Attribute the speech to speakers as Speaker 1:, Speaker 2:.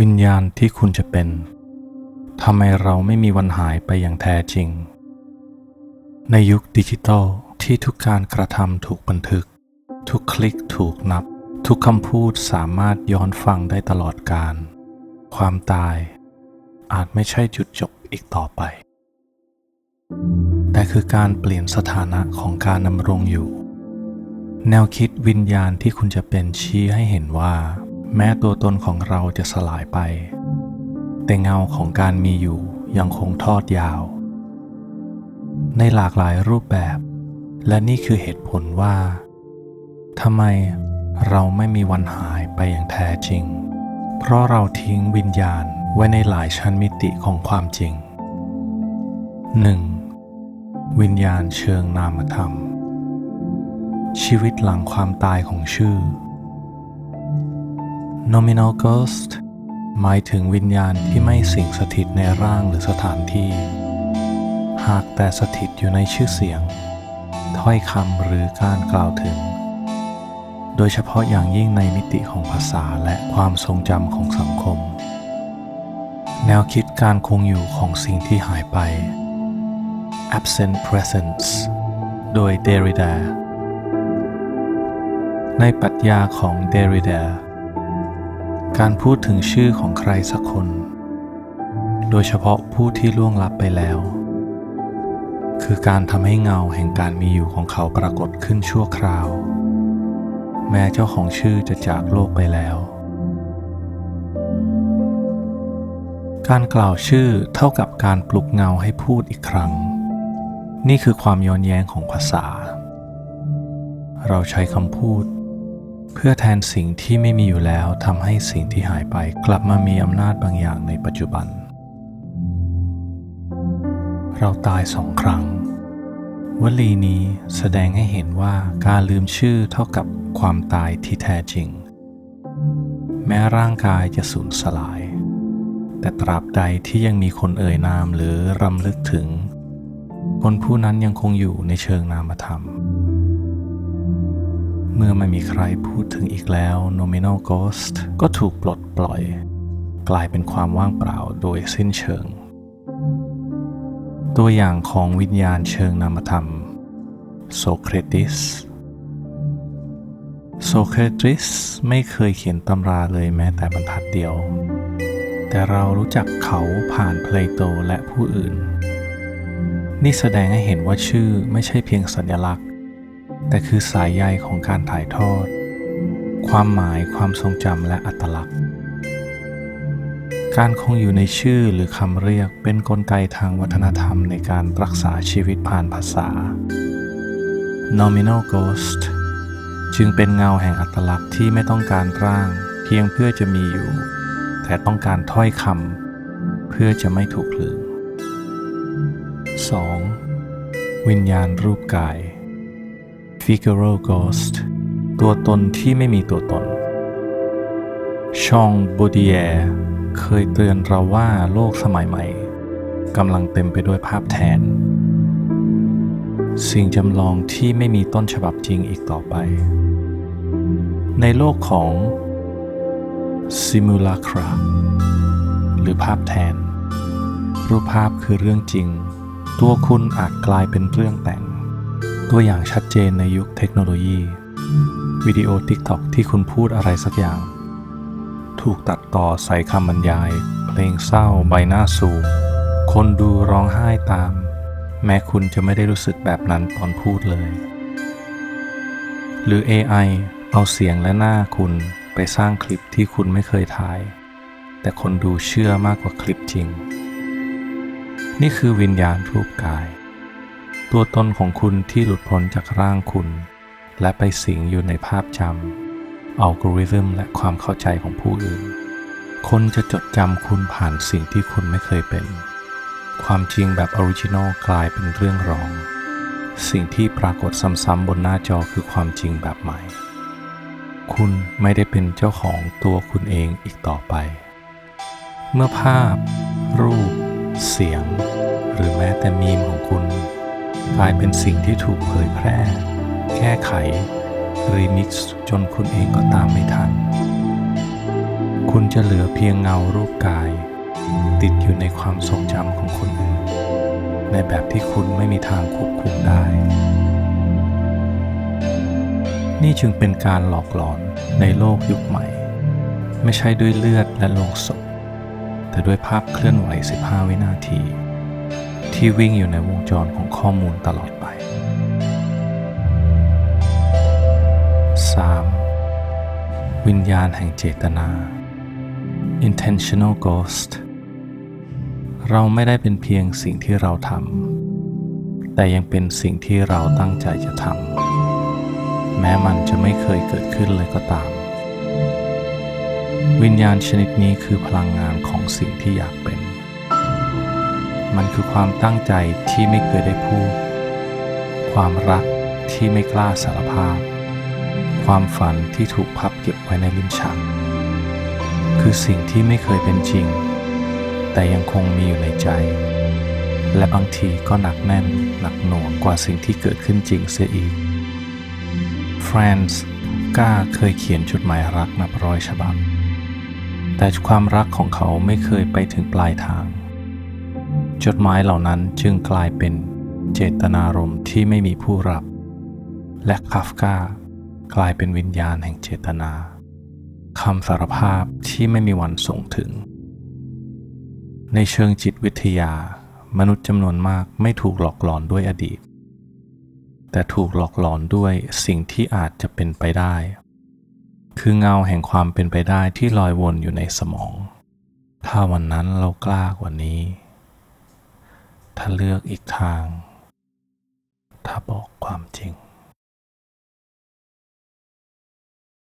Speaker 1: วิญญาณที่คุณจะเป็นทำไมเราไม่มีวันหายไปอย่างแท้จริง ในยุคดิจิทัลที่ทุกการกระทำถูกบันทึก ทุกคลิกถูกนับ ทุกคำพูดสามารถย้อนฟังได้ตลอดการ ความตายอาจไม่ใช่จุดจบอีกต่อไป แต่คือการเปลี่ยนสถานะของการดำรงอยู่ แนวคิดวิญญาณที่คุณจะเป็นชี้ให้เห็นว่า แม้ตัวตนของเราจะสลายไป แต่เงาของการมีอยู่ยังคงทอดยาว ในหลากหลายรูปแบบ และนี่คือเหตุผลว่าทำไมเราไม่มีวันหายไปอย่างแท้จริง เพราะเราทิ้งวิญญาณไว้ในหลายชั้นมิติของความจริง 1. วิญญาณเชิงนามธรรม ชีวิตหลังความตายของชื่อ nominal ghost หมายถึงวิญญาณที่ไม่สิงสถิตในร่างหรือสถานที่ หากแต่สถิตอยู่ในชื่อเสียง ถ้อยคำหรือการกล่าวถึง โดยเฉพาะอย่างยิ่งในมิติของภาษาและความทรงจำของสังคม แนวคิดการคงอยู่ของสิ่งที่หายไป absent presence โดย Derrida ในปรัชญาของ Derrida การพูดถึงชื่อของใครสักคน โดยเฉพาะผู้ที่ล่วงลับไปแล้ว คือการทำให้เงาแห่งการมีอยู่ของเขาปรากฏขึ้นชั่วคราว แม้เจ้าของชื่อจะจากโลกไปแล้ว การกล่าวชื่อเท่ากับการปลุกเงาให้พูดอีกครั้ง นี่คือความย้อนแย้งของภาษา เราใช้คำพูด พื่อแทนสิ่งที่ไม่มีอยู่แล้วทำให้สิ่งที่หายไปกลับมามีอำนาจบางอย่างในปัจจุบัน เราตายสองครั้ง วลีนี้แสดงให้เห็นว่าการลืมชื่อเท่ากับความตายที่แท้จริง แม้ร่างกายจะสูญสลาย แต่ตราบใดที่ยังมีคนเอ่ยนามหรือรำลึกถึง คนผู้นั้นยังคงอยู่ในเชิงนามธรรม เมื่อไม่มีใครพูดถึงอีกแล้ว nominal ghost ก็ถูกปลดปล่อย กลายเป็นความว่างเปล่าโดยสิ้นเชิง ตัวอย่างของวิญญาณเชิงนามธรรมโซเครติสโซเครติสไม่เคยเขียนตำราเลยแม้แต่บรรทัดเดียว แต่เรารู้จักเขาผ่านเพลโตและผู้อื่น นี่แสดงให้เห็นว่าชื่อไม่ใช่เพียงสัญลักษณ์ แต่คือสายใยของการถ่ายทอด ความหมายความทรงจำและอัตลักษณ์ การคงอยู่ในชื่อหรือคำเรียกเป็นนกลไกทางวัฒนธรรมในการรักษาชีวิตผ่านภาษา nominal ghost จึงเป็นเงาแห่งอัตลักษณ์ที่ไม่ต้องการร่าง เพียงเพื่อจะมีอยู่ แต่ต้องการถ้อยคำเพื่อจะไม่ถูกลืม 2. วิญญาณรูปกาย figural ghost ตัวตนที่ไม่มีตัวตน ชองโบดีแอร์เคยเตือนเราว่าโลกสมัยใหม่กำลังเต็มไปด้วยภาพแทน สิ่งจำลองที่ไม่มีต้นฉบับจริงอีกต่อไป ในโลกของ simulacra หรือภาพแทน รูปภาพคือเรื่องจริง ตัวคุณอาจกลายเป็นเรื่องแต่ง ตัวอย่างชัดเจนในยุคเทคโนโลยี วิดีโอ TikTok ที่คุณพูดอะไรสักอย่าง ถูกตัดต่อใส่คำบรรยาย เพลงเศร้าใบหน้าสูงคนดูร้องไห้ตาม แม้คุณจะไม่ได้รู้สึกแบบนั้นตอนพูดเลย หรือ AI เอาเสียงและหน้าคุณไปสร้างคลิปที่คุณไม่เคยถ่าย แต่คนดูเชื่อมากกว่าคลิปจริง นี่คือวิญญาณรูปกาย ตัวตนของคุณที่หลุดพ้นจากร่างคุณ และไปสิงอยู่ในภาพจำอัลกอริทึมและความเข้าใจของผู้อื่น คนจะจดจำคุณผ่านสิ่งที่คุณไม่เคยเป็น ความจริงแบบออริจินอลกลายเป็นเรื่องรอง สิ่งที่ปรากฏซ้ำๆบนหน้าจอคือความจริงแบบใหม่ คุณไม่ได้เป็นเจ้าของตัวคุณเองอีกต่อไป เมื่อภาพ รูป เสียง หรือแม้แต่มีมของคุณ กลายเป็นสิ่งที่ถูกเผยแพร่ แก้ไข รีมิกซ์จนคุณเองก็ตามไม่ทัน คุณจะเหลือเพียงเงารูปกาย ติดอยู่ในความทรงจำของคนอื่น ในแบบที่คุณไม่มีทางควบคุมได้ นี่จึงเป็นการหลอกหลอนในโลกยุคใหม่ ไม่ใช่ด้วยเลือดและโลงศพแต่ด้วยภาพเคลื่อนไหว 15 วินาที ที่วิ่งอยู่ในวงจรของข้อมูลตลอดไป 3. วิญญาณแห่งเจตนา intentional ghost เราไม่ได้เป็นเพียงสิ่งที่เราทำ แต่ยังเป็นสิ่งที่เราตั้งใจจะทำ แม้มันจะไม่เคยเกิดขึ้นเลยก็ตาม วิญญาณชนิดนี้คือพลังงานของสิ่งที่อยากเป็น มันคือความตั้งใจที่ไม่เคยได้พูด ความรักที่ไม่กล้าสารภาพ ความฝันที่ถูกพับเก็บไว้ในลิ้นชัก คือสิ่งที่ไม่เคยเป็นจริง แต่ยังคงมีอยู่ในใจ และบางทีก็หนักแน่นหนักหน่วงกว่าสิ่งที่เกิดขึ้นจริงเสียอีกฟรานซ์ก้าเคยเขียนจดหมายรักนับร้อยฉบับ แต่ความรักของเขาไม่เคยไปถึงปลายทาง จดหมายเหล่านั้นจึงกลายเป็นเจตนารมณ์ที่ไม่มีผู้รับ และคาฟกากลายเป็นวิญญาณแห่งเจตนาคำสารภาพที่ไม่มีวันส่งถึง ในเชิงจิตวิทยา มนุษย์จำนวนมากไม่ถูกหลอกหลอนด้วยอดีต แต่ถูกหลอกหลอนด้วยสิ่งที่อาจจะเป็นไปได้ คือเงาแห่งความเป็นไปได้ที่ลอยวนอยู่ในสมอง ถ้าวันนั้นเรากล้ากว่านี้ ถ้าเลือกอีกทาง ถ้าบอกความจริง